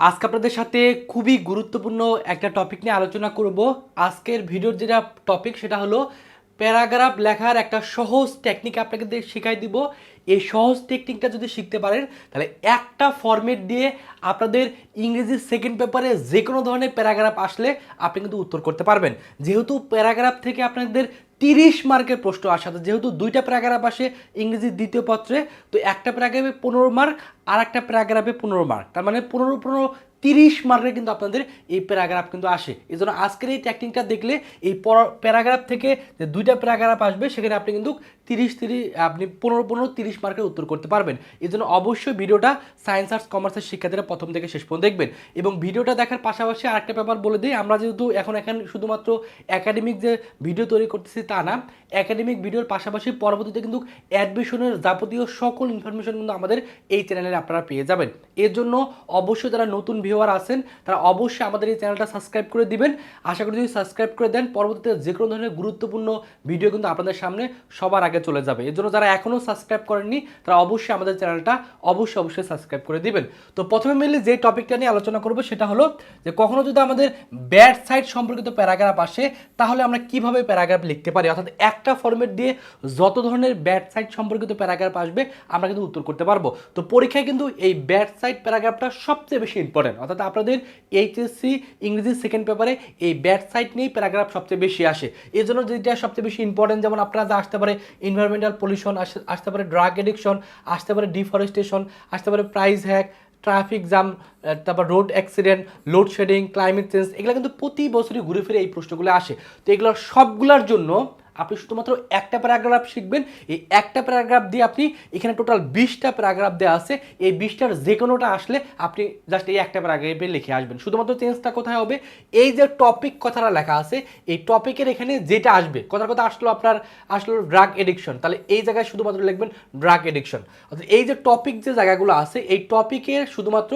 আজকে আপনাদের সাথে খুবই গুরুত্বপূর্ণ একটা টপিক নিয়ে আলোচনা করব। আজকের ভিডিওর যেটা টপিক সেটা হলো প্যারাগ্রাফ লেখার একটা সহজ টেকনিক আপনাকে শিখাই দিব। এই সহজ টেকনিকটা যদি শিখতে পারেন, তাহলে একটা ফরম্যাট দিয়ে আপনাদের ইংরেজি সেকেন্ড পেপারে যে কোনো ধরনের প্যারাগ্রাফ আসলে আপনি কিন্তু উত্তর করতে পারবেন। যেহেতু প্যারাগ্রাফ থেকে আপনাদের তিরিশ মার্কের প্রশ্ন আসাতে যেহেতু দুইটা প্যারাগ্রাফ আসে ইংরেজির দ্বিতীয় পত্রে, তো একটা প্যারাগ্রাফে পনেরো মার্ক আর একটা প্যারাগ্রাফে পনেরো মার্ক। তার মানে পনেরো পনেরো তিরিশ মার্কের কিন্তু আপনাদের এই প্যারাগ্রাফ কিন্তু আসে। এই জন্য আজকের এই টেকনিকটা দেখলে এই প্যারাগ্রাফ থেকে যে দুইটা প্যারাগ্রাফ আসবে, সেখানে আপনি কিন্তু তিরিশ তিরিশ, আপনি পনেরো পনেরো তিরিশ মার্কের উত্তর করতে পারবেন। এই জন্য অবশ্যই ভিডিওটা সায়েন্স আর্টস কমার্সের শিক্ষার্থীরা প্রথম থেকে শেষ পর্যন্ত দেখবেন। এবং ভিডিওটা দেখার পাশাপাশি আরেকটা ব্যাপার বলে দিই, আমরা যেহেতু এখন এখন শুধুমাত্র একাডেমিক যে ভিডিও তৈরি করতেছি তা না একাডেমিক ভিডিওর পাশাপাশি পরবর্তীতে কিন্তু অ্যাডমিশনের যাবতীয় সকল ইনফরমেশন কিন্তু আমাদের এই চ্যানেলে আপনারা পেয়ে যাবেন। এর জন্য অবশ্যই যারা নতুন ভিউয়ার আছেন, তারা অবশ্যই আমাদের এই চ্যানেলটা সাবস্ক্রাইব করে দিবেন। আশা করি যদি সাবস্ক্রাইব করে দেন, পরবর্তীতে যে কোনো ধরনের গুরুত্বপূর্ণ ভিডিও কিন্তু আপনাদের সামনে সবার আগে চলে যাবে। এর জন্য যারা এখনও সাবস্ক্রাইব করেননি, তারা অবশ্যই আমাদের চ্যানেলটা অবশ্যই অবশ্যই সাবস্ক্রাইব করে দিবেন। তো প্রথমে মেনলি যে টপিকটা নিয়ে আলোচনা করব, সেটা হলো যে কখনো যদি আমাদের ব্যাড সাইড সম্পর্কিত প্যারাগ্রাফ আসে, তাহলে আমরা কীভাবে প্যারাগ্রাফ লিখতে পারি? অর্থাৎ একটা ফর্মেট দিয়ে যত ধরনের ব্যাট সাইড সম্পর্কিত প্যারাগ্রাফ আসবে, আমরা কিন্তু উত্তর করতে পারব। তো পরীক্ষায় কিন্তু এই ব্যাট সাইড প্যারাগ্রাফটা সবচেয়ে বেশি ইম্পর্টেন্ট অর্থাৎ আপনাদের এইচএসসি ইংরেজি সেকেন্ড পেপারে এই ব্যাট সাইড নিয়েই প্যারাগ্রাফ সবচেয়ে বেশি আসে। এই জন্য যেটা সবচেয়ে বেশি ইম্পর্টেন্ট যেমন আপনারা আসতে পারে ইনভারমেন্টাল পলিউশন আসতে পারে ড্রাগ এডিকশন আসতে পারে ডিফরেস্টেশন আসতে পারে প্রাইস হ্যাক ট্রাফিক জ্যাম তারপর road accident loadshedding climate change এগুলো কিন্তু প্রতি বছরই ঘুরে ফিরে এই প্রশ্নগুলো আসে। তো এগুলোর সবগুলোর জন্য আপনি শুধুমাত্র একটা প্যারাগ্রাফ শিখবেন। এই একটা প্যারাগ্রাফ দিয়ে আপনি এখানে টোটাল বিশটা প্যারাগ্রাফ দেওয়া আছে। এই বিশটার যে কোনোটা আসলে আপনি জাস্ট এই একটা প্যারাগ্রাফে লিখে আসবেন। শুধুমাত্র চেঞ্জটা কোথায় হবে? এই যে টপিক কথাটা লেখা আছে, এই টপিকের এখানে যেটা আসবে, কথার কথা আসলো আপনার, আসলো ড্রাগ এডিকশন তাহলে এই জায়গায় শুধুমাত্র লিখবেন ড্রাগ এডিকশন অর্থাৎ এই যে টপিক যে জায়গাগুলো আছে, এই টপিকের শুধুমাত্র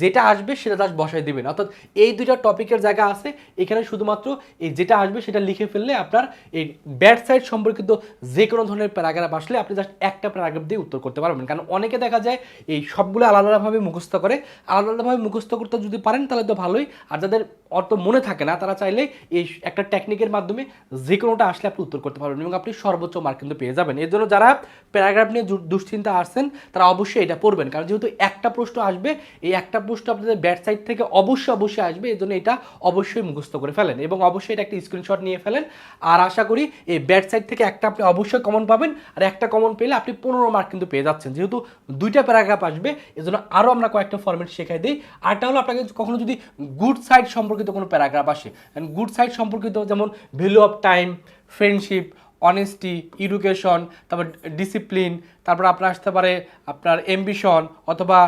যেটা আসবে সেটা জাস্ট বসাই দিবেন। অর্থাৎ এই দুইটা টপিকের জায়গা আছে, এখানে শুধুমাত্র এই যেটা আসবে সেটা লিখে ফেললে আপনার এই ব্যাড সাইড সম্পর্কিত যে কোনো ধরনের প্যারাগ্রাফ আসলে আপনি জাস্ট একটা প্যারাগ্রাফ দিয়ে উত্তর করতে পারবেন। কারণ অনেকে দেখা যায় এই সবগুলো আলাদা আলাদাভাবে মুখস্থ করে। আলাদা আলাদাভাবে মুখস্থ করতে যদি পারেন তাহলে তো ভালোই। আর যাদের অত মনে থাকে না, তারা চাইলে এই একটা টেকনিকের মাধ্যমে যে কোনোটা আসলে আপনি উত্তর করতে পারবেন এবং আপনি সর্বোচ্চ মার্ক কিন্তু পেয়ে যাবেন। এর জন্য যারা প্যারাগ্রাফ নিয়ে দুশ্চিন্তা আসছেন তারা অবশ্যই এটা পড়বেন। কারণ যেহেতু একটা প্রশ্ন আসবে, এই একটা প্রশ্ন আপনাদের ব্যাট সাইড থেকে অবশ্যই অবশ্যই আসবে। এই জন্য এটা অবশ্যই মুখস্থ করে ফেলেন এবং অবশ্যই এটা একটা স্ক্রিনশট নিয়ে ফেলেন। আর আশা করি এই ব্যাট সাইড থেকে একটা আপনি অবশ্যই কমন পাবেন আর একটা কমন পেলে আপনি পনেরো মার্ক কিন্তু পেয়ে যাচ্ছেন। যেহেতু দুইটা প্যারাগ্রাফ আসবে, এজন্য আরও আমরা কয়েকটা ফর্মেট শেখাই দিই। আরটা হলো আপনাকে কখনো যদি গুড সাইড সম্পর্কিত কোনো প্যারাগ্রাফ আসে গুড সাইড সম্পর্কিত যেমন value of time friendship honesty education তারপর ডিসিপ্লিন তারপর আপনার আসতে পারে আপনার এম্বিশন অথবা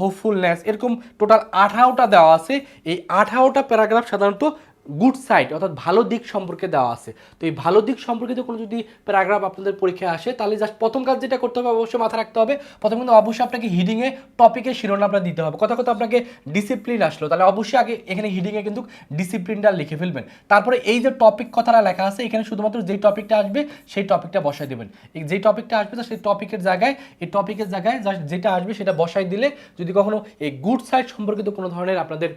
হোপফুলনেস এরকম টোটাল আঠারোটা দেওয়া আছে। এই আঠারোটা প্যারাগ্রাফ সাধারণত গুড সাইড অর্থাৎ ভালো দিক সম্পর্কে দেওয়া আছে। তো এই ভালো দিক সম্পর্কিত কোনো যদি প্যারাগ্রাফ আপনাদের পরীক্ষায় আসে, তাহলে জাস্ট প্রথম কাজ যেটা করতে হবে, অবশ্যই মাথা রাখতে হবে, প্রথম কিন্তু অবশ্যই আপনাকে হিডিংয়ে টপিকের শিরোনামটা দিতে হবে। কথা কথা আপনাকে ডিসিপ্লিন আসলো, তাহলে অবশ্যই আগে এখানে হিডিংয়ে কিন্তু ডিসিপ্লিনটা লিখে ফেলবেন। তারপরে এই যে টপিক কথাটা লেখা আছে, এখানে শুধুমাত্র যেই টপিকটা আসবে, সেই টপিকটা বসাই দেবেন। এই যেই টপিকটা আসবে সেই টপিকের জায়গায়, এই টপিকের জায়গায় জাস্ট যেটা আসবে, সেটা বসাই দিলে যদি কখনো এই গুড সাইড সম্পর্কিত কোনো ধরনের আপনাদের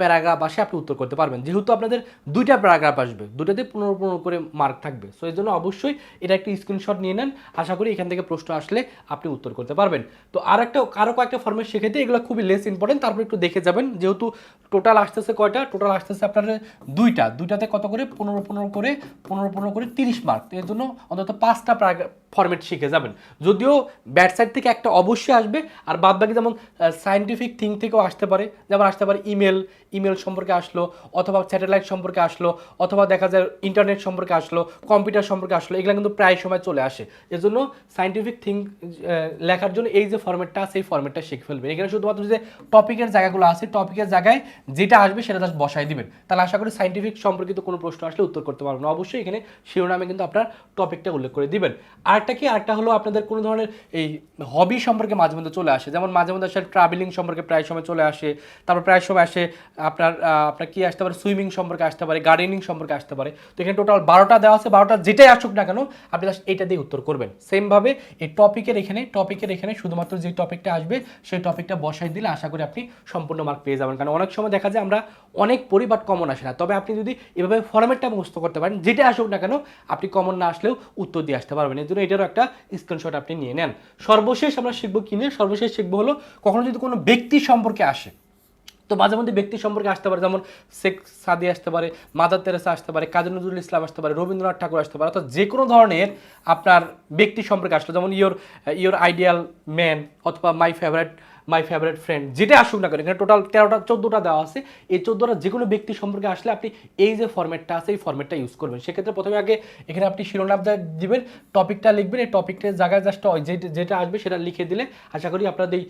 প্যারাগ্রাফ আসে, আপনি উত্তর করতে পারবেন। যেহেতু আপনাদের দুইটা প্যারাগ্রাফ আসবে দুটাতে পনেরো পনেরো করে মার্ক থাকবে। সো এই জন্য অবশ্যই এটা একটি স্ক্রিনশট নিয়ে নেন। আশা করি এখান থেকে প্রশ্ন আসলে আপনি উত্তর করতে পারবেন। তো আর একটা আরও কয়েকটা ফর্মেট শেখাতে এগুলো খুবই লেস ইম্পর্টেন্ট তারপর একটু দেখে যাবেন। যেহেতু টোটাল আসতেছে কয়টা? টোটাল আসতেছে আপনার দুইটা। দুইটাতে কত করে? পনেরো পনেরো করে, পনেরো পনেরো করে তিরিশ মার্ক এর জন্য অন্তত পাঁচটা ফর্মেট শিখে যাবেন। যদিও ব্যাট সাইড থেকে একটা অবশ্যই আসবে, আর বাদ বাকি যেমন সায়েন্টিফিক থিং থেকেও আসতে পারে, যেমন আসতে পারে ইমেল ইমেল সম্পর্কে আসলো, অথবা স্যাটেলাইট সম্পর্কে আসলো, অথবা দেখা যায় ইন্টারনেট সম্পর্কে আসলো কম্পিউটার সম্পর্কে আসলো, এগুলো কিন্তু প্রায় সময় চলে আসে। এজন্য সায়েন্টিফিক থিং লেখার জন্য এই যে ফর্মেটটা আছে, এই ফর্মেটটা শিখে ফেলবেন। এখানে শুধুমাত্র যে টপিকের জায়গাগুলো আছে টপিকের জায়গায় যেটা আসবে সেটা জাস্ট বসাই দিবেন। তাহলে আশা করি সায়েন্টিফিক সম্পর্কিত কোনো প্রশ্ন আসলে উত্তর করতে পারবেন। অবশ্যই এখানে শিরোনামে কিন্তু আপনার টপিকটা উল্লেখ করে দিবেন। আর আরেকটা কি? আরেকটা হলো আপনাদের কোনো ধরনের এই হবি সম্পর্কে মাঝে মধ্যে চলে আসে। যেমন মাঝে মধ্যে আসে ট্রাভেলিং সম্পর্কে প্রায় সময় চলে আসে। তারপর প্রায় সময় আসে আপনার আপনার কি আসতে পারে? সুইমিং সম্পর্কে আসতে পারে গার্ডেনিং সম্পর্কে আসতে পারে। তো এখানে টোটাল বারোটা দেওয়া আছে। বারোটা যেটাই আসুক না কেন, আপনি জাস্ট এইটা দিয়ে উত্তর করবেন। সেমভাবে এই টপিকের এখানে টপিকের এখানে শুধুমাত্র যে টপিকটা আসবে, সেই টপিকটা বসাই দিলে আশা করি আপনি সম্পূর্ণ মার্ক পেয়ে যাবেন। কারণ অনেক সময় দেখা যায় আমরা অনেক পড়ি বাট কমন আসে না। তবে আপনি যদি এভাবে ফরম্যাটটা মুখস্থ করতে পারেন, যেটা আসুক না কেন, আপনি কমন না আসলেও উত্তর দিয়ে আসতে পারবেন। এর জন্য এটারও একটা স্ক্রিনশট আপনি নিয়ে নেন। সর্বশেষ আমরা শিখব কি নিয়ে? সর্বশেষ শিখব হলো কখনো যদি কোনো ব্যক্তি সম্পর্কে আসে, তো মাঝে মধ্যে ব্যক্তি সম্পর্কে আসতে পারে, যেমন শেখ সাদি আসতে পারে, মাদার তেরেসা আসতে পারে, কাজী নজরুল ইসলাম আসতে পারে, রবীন্দ্রনাথ ঠাকুর আসতে পারে, অর্থাৎ যে কোনো ধরনের আপনার ব্যক্তি সম্পর্কে আসলো, যেমন ইয়োর ইয়োর আইডিয়াল ম্যান অথবা my favourite my favourite friend যেটা আসুক না কেন, এখানে টোটাল তেরোটা, চোদ্দোটা দেওয়া আছে। এই চোদ্দোটা যে কোনো ব্যক্তি সম্পর্কে আসলে আপনি এই যে ফর্ম্যাটটা আছে, এই ফর্ম্যাটটা ইউজ করবেন। সেক্ষেত্রে প্রথমে আগে এখানে আপনি শিরোনামটা দিবেন টপিকটা লিখবেন, এই টপিকটার জায়গায় জাস্ট যেটা আসবে সেটা লিখে দিলে আশা করি আপনার এই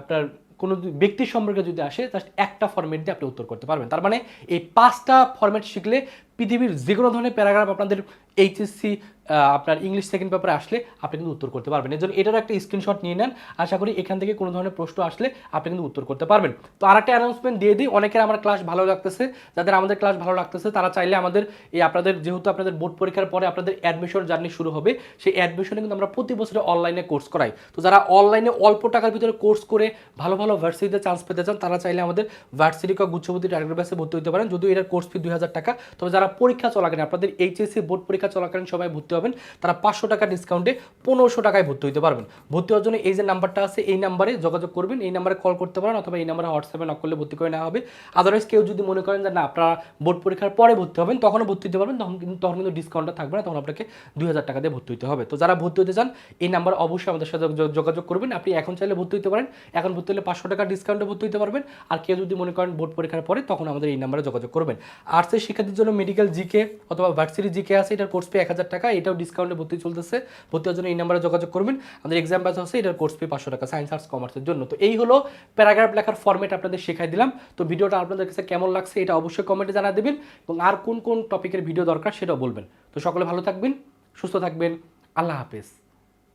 আপনার কোনো ব্যক্তি সম্পর্কে যদি আসে জাস্ট একটা ফর্মেট দিয়ে আপনি উত্তর করতে পারবেন। তার মানে এই পাঁচটা ফর্মেট শিখলে পৃথিবীর যে কোনো ধরনের প্যারাগ্রাফ আপনাদের এইচএসসি আপনার ইংলিশ সেকেন্ড পেপারে আসলে আপনি কিন্তু উত্তর করতে পারবেন। এর জন্য এটারও একটা স্ক্রিনশট নিয়ে নেন। আশা করি এখান থেকে কোনো ধরনের প্রশ্ন আসলে আপনি কিন্তু উত্তর করতে পারবেন। তো আর একটা অ্যানাউন্সমেন্ট দিয়ে দিই, অনেকের আমার ক্লাস ভালো লাগতেছে। যাদের আমাদের ক্লাস ভালো লাগতেছে, তারা চাইলে আমাদের এই আপনাদের, যেহেতু আপনাদের বোর্ড পরীক্ষার পরে আপনাদের অ্যাডমিশন জার্নি শুরু হবে, সেই অ্যাডমিশনে কিন্তু আমরা প্রতি বছরে অনলাইনে কোর্স করাই। তো যারা অনলাইনে অল্প টাকার ভিতরে কোর্স করে ভালো ভালো ভার্সিটিতে চান্স পেতে চান, তারা চাইলে আমাদের ভার্সিটি বা গুচ্ছপতি ডাইরেক্ট ব্যাসে ভর্তি হতে পারেন। যদিও এটার কোর্স ফি দুই হাজার টাকা, তবে যারা পরীক্ষা চলাকালীন, আপনাদের এইচএসসি বোর্ড পরীক্ষা চলাকালীন সবাই ভর্তি হবেন, তারা পাঁচশো টাকা ডিসকাউন্টে পনেরোশো টাকায় ভর্তি হতে পারবেন। ভর্তি হওয়ার জন্য এই যে নাম্বারটা আছে, এই নাম্বারে যোগাযোগ করবেন, এই নাম্বারে কল করতে পারেন অথবা এই নাম্বারে হোয়াটসঅ্যাপে নক করলে ভর্তি করে নেওয়া হবে। আদারওয়াইজ কেউ যদি মনে করেন যে না, আপনারা বোর্ড পরীক্ষার পরে ভর্তি হবেন, তখনও ভর্তি হতে পারবেন, তখন কিন্তু তখন কিন্তু ডিসকাউন্টটা থাকবে না, তখন আপনাকে দুই হাজার টাকা দিয়ে ভর্তি হতে হবে। তো যারা ভর্তি হতে চান, এই নাম্বার অবশ্যই আমাদের সাথে যোগাযোগ করবেন। আপনি এখন চাইলে ভর্তি হতে পারেন, এখন ভর্তি হলে পাঁচশো টাকা ডিসকাউন্টে ভর্তি হতে পারবেন। আর কেউ যদি মনে করেন বোর্ড পরীক্ষার পরে, তখন আমাদের এই নাম্বারে যোগাযোগ করবেন। আর্টসের শিক্ষার্থীর জন্য মেডিকেল জিকে অথবা ভার্সিটি জিকে আছে, এটার কোর্স পে এক হাজার টাকা, এটাও ডিসকাউন্টে ভর্তি চলতেছে। ভর্তি হওয়ার জন্য এই নাম্বারে যোগাযোগ করবেন। আমাদের এক্সাম ব্যাচ আছে, এটার কোর্স পে পাঁচশো টাকা সায়েন্স আর্টস কমার্সের জন্য। তো এই হলো প্যারাগ্রাফ লেখার ফর্মেট আপনাদের শেখাই দিলাম। তো ভিডিওটা আপনাদের কাছে কেমন লাগছে এটা অবশ্যই কমেন্টে জানা দেবেন এবং আর কোন কোন টপিকের ভিডিও দরকার সেটাও বলবেন। তো সকলে ভালো থাকবেন, সুস্থ থাকবেন, আল্লাহ হাফেজ।